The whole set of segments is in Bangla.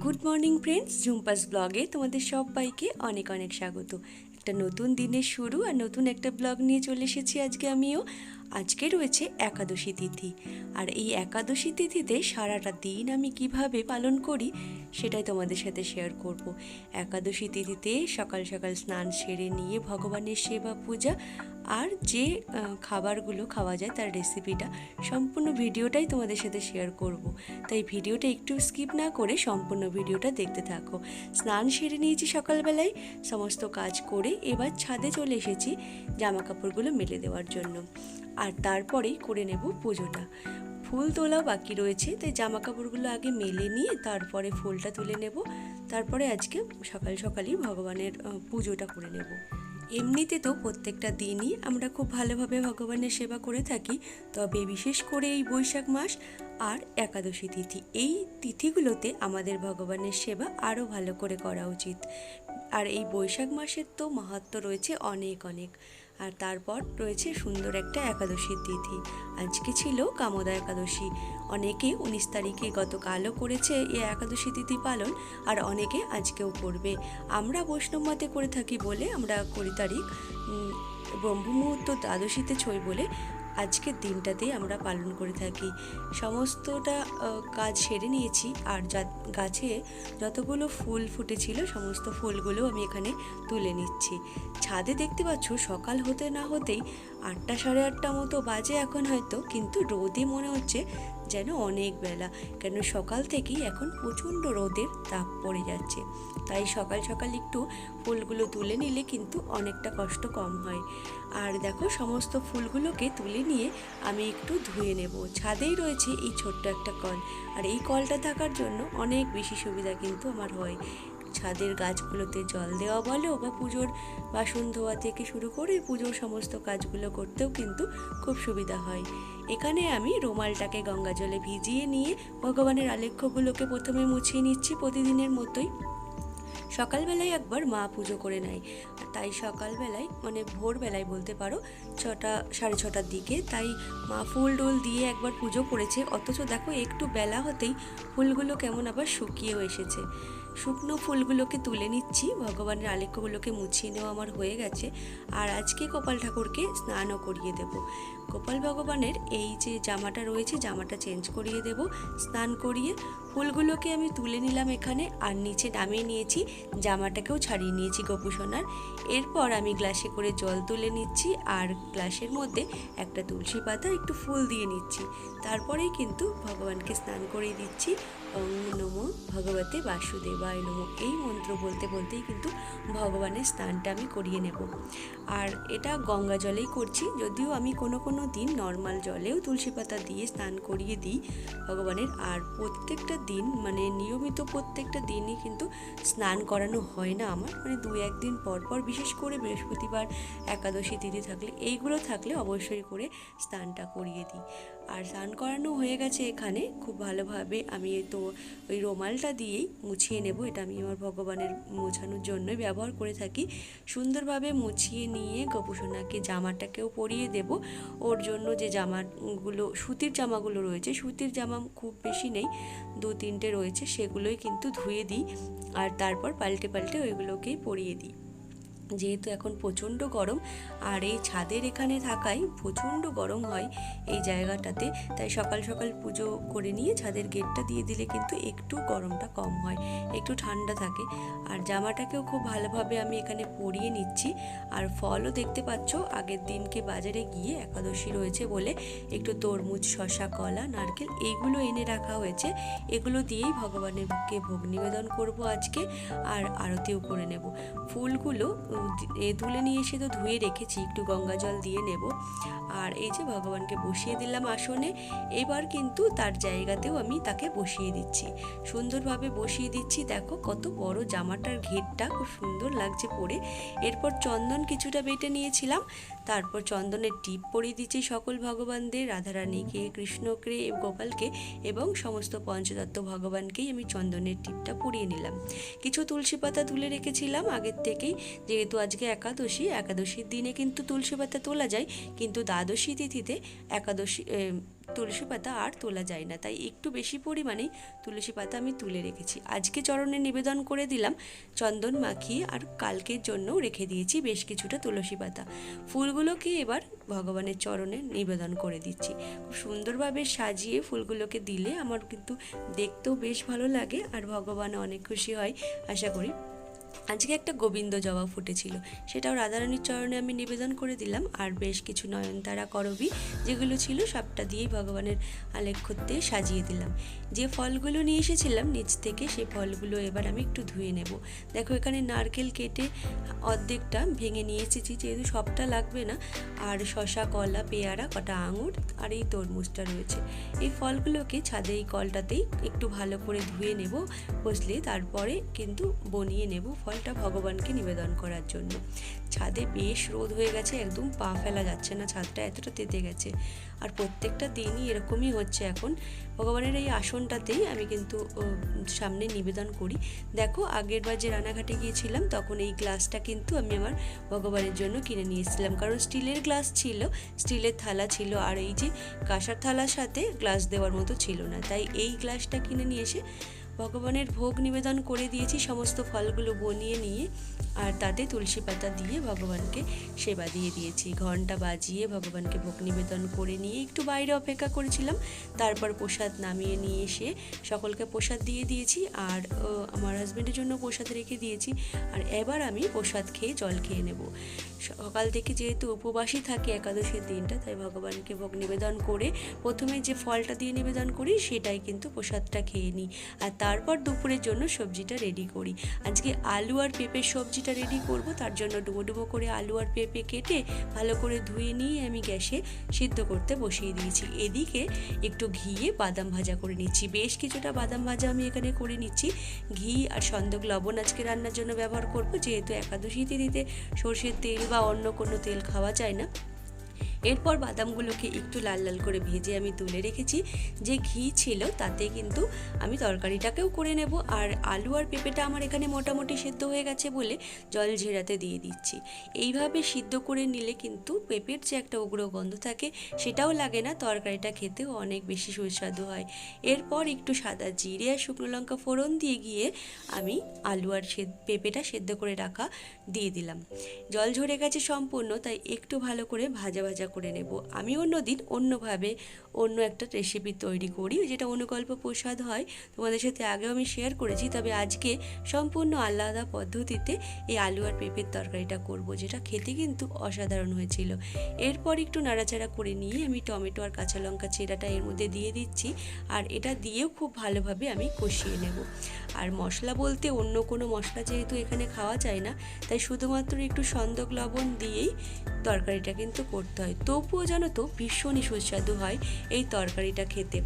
গুড মর্নিং ফ্রেন্ডস ঝুম্পাস ব্লগে তোমাদের সবাইকে অনেক অনেক স্বাগত। একটা নতুন দিনের শুরু আর নতুন একটা ব্লগ নিয়ে চলে এসেছি আজকে আমিও। আজকে রয়েছে একাদশী তিথি। আর এই একাদশী তিথিতে সারাটা দিন আমি কীভাবে পালন করি, সেটাই তোমাদের সাথে শেয়ার করব। একাদশী তিথিতে সকাল সকাল স্নান সেরে নিয়ে ভগবানের সেবা পূজা আর যে খাবারগুলো খাওয়া যায় তার রেসিপিটা সম্পূর্ণ ভিডিওটাই তোমাদের সাথে শেয়ার করব। তাই ভিডিওটা একটু স্কিপ না করে সম্পূর্ণ ভিডিওটা দেখতে থাকো। স্নান সেরে নিয়েছি সকালবেলায়, সমস্ত কাজ করে এবার ছাদে চলে এসেছি জামা কাপড়গুলো মেলে দেওয়ার জন্য। আর তারপরেই করে নেব পুজোটা। ফুল তোলাও বাকি রয়েছে, তাই জামা কাপড়গুলো আগে মেলে নিয়ে তারপরে ফুলটা তুলে নেব। তারপরে আজকে সকাল সকালই ভগবানের পুজোটা করে নেব। এমনিতে তো প্রত্যেকটা দিনই আমরা খুব ভালোভাবে ভগবানের সেবা করে থাকি, তবে বিশেষ করে এই বৈশাখ মাস আর একাদশী তিথি। এই তিথিগুলোতে আমাদের ভগবানের সেবা আরও ভালো করে করা উচিত। আর এই বৈশাখ মাসের তো মাহাত্ম রয়েছে অনেক অনেক। আর তারপর রয়েছে সুন্দর একটা একাদশীর তিথি। আজকে ছিল কামদা একাদশী। অনেকে উনিশ তারিখে গতকালও করেছে এ একাদশী তিথি পালন আর অনেকে আজকেও করবে। আমরা বৈষ্ণব মতে করে থাকি বলে আমরা কুড়ি তারিখ ব্রহ্মমুহূর্ত ব্রহ্ম মুহূর্ত দ্বাদশীতে ছই বলে আজকের দিনটাতেই আমরা পালন করে থাকি। সমস্তটা কাজ সেরে নিয়েছি। আর যা, গাছে যতগুলো ফুল ফুটেছিল, সমস্ত ফুলগুলো আমি এখানে তুলে নিচ্ছি। ছাদে দেখতে পাচ্ছ, সকাল হতে না হতেই আটটা সাড়ে আটটা মতো বাজে এখন হয়তো, কিন্তু রোদে মনে হচ্ছে যেন অনেক বেলা, কেন সকাল থেকেই এখন প্রচণ্ড রোদের তাপ পড়ে যাচ্ছে। তাই সকাল সকাল একটু ফুলগুলো তুলে নিলে কিন্তু অনেকটা কষ্ট কম হয়। আর দেখো, সমস্ত ফুলগুলোকে তুলে নিয়ে আমি একটু ধুয়ে নেব। ছাদেই রয়েছে এই ছোট্ট একটা কল। আর এই কলটা থাকার জন্য অনেক বেশি সুবিধা কিন্তু আমার হয়। ছাদের গাছগুলোতে জল দেওয়া বলো বা পুজোর বাসন ধোয়া থেকে শুরু করে পুজোর সমস্ত কাজগুলো করতেও কিন্তু খুব সুবিধা হয়। এখানে আমি রুমালটাকে গঙ্গা জলে ভিজিয়ে নিয়ে ভগবানের আলেখ্যগুলোকে প্রথমে মুছিয়ে নিচ্ছি প্রতিদিনের মতোই। সকালবেলায় একবার মা পুজো করে নেয়। তাই সকালবেলায় মানে ভোরবেলায় বলতে পারো, ছটা, সাড়ে ছটার দিকে তাই মা ফুল ডোল দিয়ে একবার পুজো করেছে। অথচ দেখো, একটু বেলা হতেই ফুলগুলো কেমন আবার শুকিয়েও এসেছে। শুকনো ফুলগুলোকে তুলে নিচ্ছি। ভগবানের আলেখ্যগুলোকে মুছিয়ে নেওয়া আমার হয়ে গেছে। আর আজকে গোপাল ঠাকুরকে স্নানও করিয়ে দেব। গোপাল ভগবানের এই যে জামাটা রয়েছে, জামাটা চেঞ্জ করিয়ে দেব, স্নান করিয়ে ফুলগুলোকে আমি তুলে নিলাম এখানে আর নিচে নামিয়ে নিয়েছি, জামাটাকেও ছাড়িয়ে নিয়েছি গোপুসোনার এরপর আমি গ্লাসে করে জল তুলে নিচ্ছি আর গ্লাসের মধ্যে একটা তুলসী পাতা, একটু ফুল দিয়ে নিচ্ছি। তারপরেই কিন্তু ভগবানকে স্নান করিয়ে দিচ্ছি। ওং নমো ভগবতে বাসুদেবায় নমো। এই মন্ত্র বলতে বলতেই কিন্তু ভগবানের স্নানটা আমি করিয়ে নেব। আর এটা গঙ্গা জলেই করছি। যদিও আমি কোনো কোনো দিন নর্মাল জলেও তুলসী পাতা দিয়ে স্নান করিয়ে দিই ভগবানের। আর প্রত্যেকটা দিন মানে নিয়মিত প্রত্যেকটা দিনই কিন্তু স্নান করানো হয় না আমার। মানে দু একদিন পর পর, বিশেষ করে বৃহস্পতিবার, একাদশী তিথি থাকলে, এইগুলো থাকলে অবশ্যই করে স্নানটা করিয়ে দিই। আর স্নান করানো হয়ে গেছে এখানে, খুব ভালোভাবে আমি তো ওই রোমালটা দিয়েই মুছিয়ে নেব, এটা আমি আমার ভগবানের মোছানোর জন্যই ব্যবহার করে থাকি। সুন্দরভাবে মুছিয়ে নিয়ে গোপুসোনাকে জামাটাকেও পরিয়ে দেব। ওর জন্য যে জামাগুলো, সুতির জামাগুলো রয়েছে, সুতির জামা খুব বেশি নেই, দু তিনটে রয়েছে, সেগুলোই কিন্তু ধুয়ে দিই। আর তারপর পাল্টে পাল্টে ওইগুলোকেই পরিয়ে দিই। যেহেতু এখন প্রচণ্ড গরম, আর এই ছাদের এখানে থাকায় প্রচণ্ড গরম হয় এই জায়গাটাতে। তাই সকাল সকাল পুজো করে নিয়ে ছাদের গেটটা দিয়ে দিলে কিন্তু একটু গরমটা কম হয়, একটু ঠান্ডা থাকে। আর জামাটাকেও খুব ভালোভাবে আমি এখানে পরিয়ে নিচ্ছি। আর ফলও দেখতে পাচ্ছ, আগের দিনকে বাজারে গিয়ে একাদশী রয়েছে বলে একটু তরমুজ শশা কলা, নারকেল এইগুলো এনে রাখা হয়েছে। এগুলো দিয়েই ভগবানেরকে ভোগ নিবেদন করব আজকে, আর আরতিও করে নেব। ফুলগুলো তুলে নিয়ে এসে তো ধুয়ে রেখেছি, একটু গঙ্গা জল দিয়ে নেব। আর এই যে ভগবানকে বসিয়ে দিলাম আসনে, এবার কিন্তু তার জায়গাতেও আমি তাকে বসিয়ে দিচ্ছি। সুন্দরভাবে বসিয়ে দিচ্ছি, দেখো কত বড় জামাটার ঘেরটা, খুব সুন্দর লাগছে পরে। এরপর চন্দন কিছুটা বেটে নিয়েছিলাম তারপর চন্দনের টিপ পরিয়ে দিচ্ছে সকল ভগবানদের। রাধারানীকে কৃষ্ণকে গোপালকে এবং সমস্ত পঞ্চদত্ত ভগবানকেই আমি চন্দনের টিপটা পরিয়ে নিলাম। কিছু তুলসী পাতা তুলে রেখেছিলাম আগের থেকেই। যেহেতু আজকে একাদশী, একাদশীর দিনে কিন্তু তুলসী পাতা তোলা যায়। কিন্তু দ্বাদশী তিথিতে একাদশী তুলসী পাতা আর তোলা যায় না। তাই একটু বেশি পরিমাণেই তুলসী পাতা আমি তুলে রেখেছি। আজকে চরণে নিবেদন করে দিলাম, চন্দন মাখিয়ে আর কালকের জন্য রেখে দিয়েছি বেশ কিছুটা তুলসী পাতা। ফুলগুলোকে এবার ভগবানের চরণে নিবেদন করে দিচ্ছি। খুব সুন্দরভাবে সাজিয়ে ফুলগুলোকে দিলে আমার কিন্তু দেখতেও বেশ ভালো লাগে আর ভগবান অনেক খুশি হয়, আশা করি। আজকে একটা গোবিন্দ জবা ফুটেছিল। সেটাও রাধারানীর চরণে আমি নিবেদন করে দিলাম। আর বেশ কিছু নয়নতারা করবি যেগুলো ছিল সবটা দিয়েই ভগবানের আলেখ্যতে সাজিয়ে দিলাম। যে ফলগুলো নিয়ে এসেছিলাম নিচ থেকে সেই ফলগুলো এবার আমি একটু ধুয়ে নেব। দেখো, এখানে নারকেল কেটে অর্ধেকটা ভেঙে নিয়ে এসেছি, যেহেতু সবটা লাগবে না। আর শশা, কলা, পেয়ারা, কটা আঙুর আর এই তরমুজটা রয়েছে। এই ফলগুলোকে ছাদে এই কলটাতেই একটু ভালো করে ধুয়ে নেব বসলে তারপরে কিন্তু বনিয়ে নেব ফলটা ভগবানকে নিবেদন করার জন্য। ছাদে বেশ রোদ হয়ে গেছে, একদম পা ফেলা যাচ্ছে না, ছাদটা এতটা তেতে গেছে। আর প্রত্যেকটা দিনই এরকমই হচ্ছে এখন। ভগবানের এই আসনটাতেই আমি কিন্তু সামনে নিবেদন করি। দেখো, আগের বার যে রানাঘাটে গিয়েছিলাম, তখন এই গ্লাসটা কিন্তু আমি আমার ভগবানের জন্য কিনে নিয়ে এসেছিলাম। কারণ স্টিলের গ্লাস ছিল, স্টিলের থালা ছিল, আর এই যে কাঁসার থালার সাথে গ্লাস দেওয়ার মতো ছিল না। তাই এই গ্লাসটা কিনে নিয়ে এসে ভগবানের ভোগ নিবেদন করে দিয়েছি, সমস্ত ফলগুলো বনিয়ে নিয়ে, আর তাতে তুলসী পাতা দিয়ে ভগবানকে সেবা দিয়ে দিয়েছি। ঘণ্টা বাজিয়ে ভগবানকে ভোগ নিবেদন করে নিয়ে একটু বাইরে অপেক্ষা করেছিলাম, তারপর প্রসাদ নামিয়ে নিয়ে এসে সকলকে প্রসাদ দিয়ে দিয়েছি, আর আমার হাজব্যান্ডের জন্য প্রসাদ রেখে দিয়েছি, আর এবার আমি প্রসাদ খেয়ে জল খেয়ে নেব। সকাল থেকে যেহেতু উপবাসী থাকে একাদশীর দিনটা, তাই ভগবানকে ভোগ নিবেদন করে প্রথমে যে ফলটা দিয়ে নিবেদন করি, সেটাই কিন্তু প্রসাদটা খেয়ে নিই। আর তারপর দুপুরের জন্য সবজিটা রেডি করি। আজকে আলু আর পেঁপের সবজিটা রেডি করব, তার জন্য ডুবো ডুবো করে আলু আর পেঁপে কেটে ভালো করে ধুয়ে নিয়ে আমি গ্যাসে সিদ্ধ করতে বসিয়ে দিয়েছি। এদিকে একটু ঘিয়ে বাদাম ভাজা করে নিচ্ছি। বেশ কিছুটা বাদাম ভাজা আমি এখানে করে নিচ্ছি। ঘি আর সন্দক লবণ আজকে রান্নার জন্য ব্যবহার করব, যেহেতু একাদশী তিথিতে সর্ষের তেল বা অন্য কোনো তেল খাওয়া যায় না। এরপর বাদামগুলোকে একটু লাল লাল করে ভেজে আমি তুলে রেখেছি। যে ঘি ছিল তাতে কিন্তু আমি তরকারিটাকেও করে নেব। আর আলু আর পেঁপেটা আমার এখানে মোটামুটি সেদ্ধ হয়ে গেছে বলে জল ঝেরাতে দিয়ে দিচ্ছি। এইভাবে সিদ্ধ করে নিলে কিন্তু পেঁপের যে একটা উগ্র গন্ধ থাকে সেটাও লাগে না, তরকারিটা খেতেও অনেক বেশি সুস্বাদু হয়। এরপর একটু সাদা জিরে আর শুকনো লঙ্কা ফোড়ন দিয়ে গিয়ে আমি আলু আর পেঁপেটা সেদ্ধ করে রাখা দিয়ে দিলাম। জল ঝরে গেছে সম্পূর্ণ, তাই একটু ভালো করে ভাজা ভাজা করে নেব। আমি অন্য দিন অন্যভাবে অন্য একটা রেসিপি তৈরি করি যেটা অনুকল্প প্রসাদ হয়, তোমাদের সাথে আগেও আমি শেয়ার করেছি, তবে আজকে সম্পূর্ণ আলাদা পদ্ধতিতে এই আলু আর পেঁপের তরকারিটা করব, যেটা খেতে কিন্তু অসাধারণ হয়েছিল। এরপর একটু নাড়াচাড়া করে নিয়ে আমি টমেটো আর কাঁচা লঙ্কা চেরাটা এর মধ্যে দিয়ে দিচ্ছি, আর এটা দিয়েও খুব ভালোভাবে আমি কষিয়ে নেব। আর মশলা বলতে অন্য কোনো মশলা যেহেতু এখানে খাওয়া যায় না, তাই শুধুমাত্র একটু সন্দক লবণ দিয়েই তরকারিটা কিন্তু করতে হয়। তবুও যেন তো ভীষণই সুস্বাদু হয় এই তরকারিটা খেতে।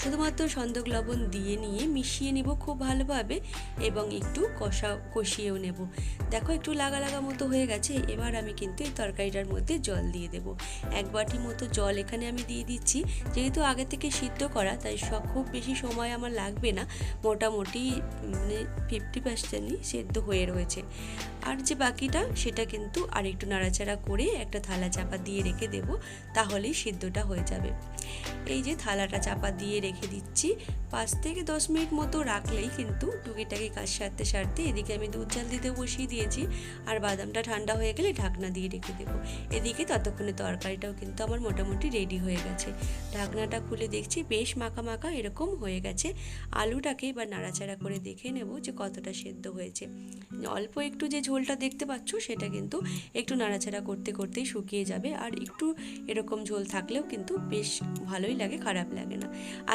শুধুমাত্র সন্দক লবণ দিয়ে নিয়ে মিশিয়ে নিব খুব ভালোভাবে এবং একটু কষা, কষিয়েও নেব। দেখো একটু লাগা লাগা মতো হয়ে গেছে, এবার আমি কিন্তু এই তরকারিটার মধ্যে জল দিয়ে দেব। এক বাটি মতো জল এখানে আমি দিয়ে দিচ্ছি, যেহেতু আগে থেকে সিদ্ধ করা, তাই সব খুব বেশি সময় আমার লাগবে না। মোটামুটি মানে ফিফটি পার্সেন্টই সেদ্ধ হয়ে রয়েছে। আর যে বাকিটা, সেটা কিন্তু আর একটু নাড়াচাড়া করে একটা থালা চাপা দিয়ে রেখে দেব, তাহলেই সিদ্ধটা হয়ে যাবে। এই যে থালাটা চাপা দিয়ে রেখে দিচ্ছি। পাঁচ থেকে দশ মিনিট মতো রাখলেই কিন্তু টুকিটাকি কাজ সারতে সারতে এদিকে আমি দুধ জাল দিতে বসিয়ে দিয়েছি। আর বাদামটা ঠান্ডা হয়ে গেলে ঢাকনা দিয়ে রেখে দেবো। এদিকে ততক্ষণে তরকারিটাও কিন্তু আমার মোটামুটি রেডি হয়ে গেছে। ঢাকনাটা খুলে দেখছি বেশ মাখা মাখা এরকম হয়ে গেছে। আলুটাকে এবার নাড়াচাড়া করে দেখে নেব যে কতটা সেদ্ধ হয়েছে। অল্প একটু যে ঝোলটা দেখতে পাচ্ছ সেটা কিন্তু একটু নাড়াচাড়া করতে করতেই শুকিয়ে যাবে। আর একটু এরকম ঝোল থাকলেও কিন্তু বেশ ভালোই লাগে, খারাপ লাগে না।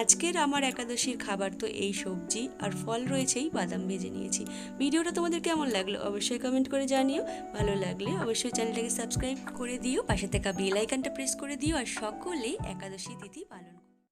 আজকের আমার একাদশীর খাবার তো এই সবজি আর ফল রয়েছেই, বাদাম ভেজে নিয়েছি। ভিডিওটা তোমাদের কেমন লাগল অবশ্যই কমেন্ট করে জানিও। ভালো লাগলে অবশ্যই চ্যানেলটাকে সাবস্ক্রাইব করে দিও, পাশে থাকা বেল আইকনটা প্রেস করে দিও আর সকলে একাদশী তিথি পালন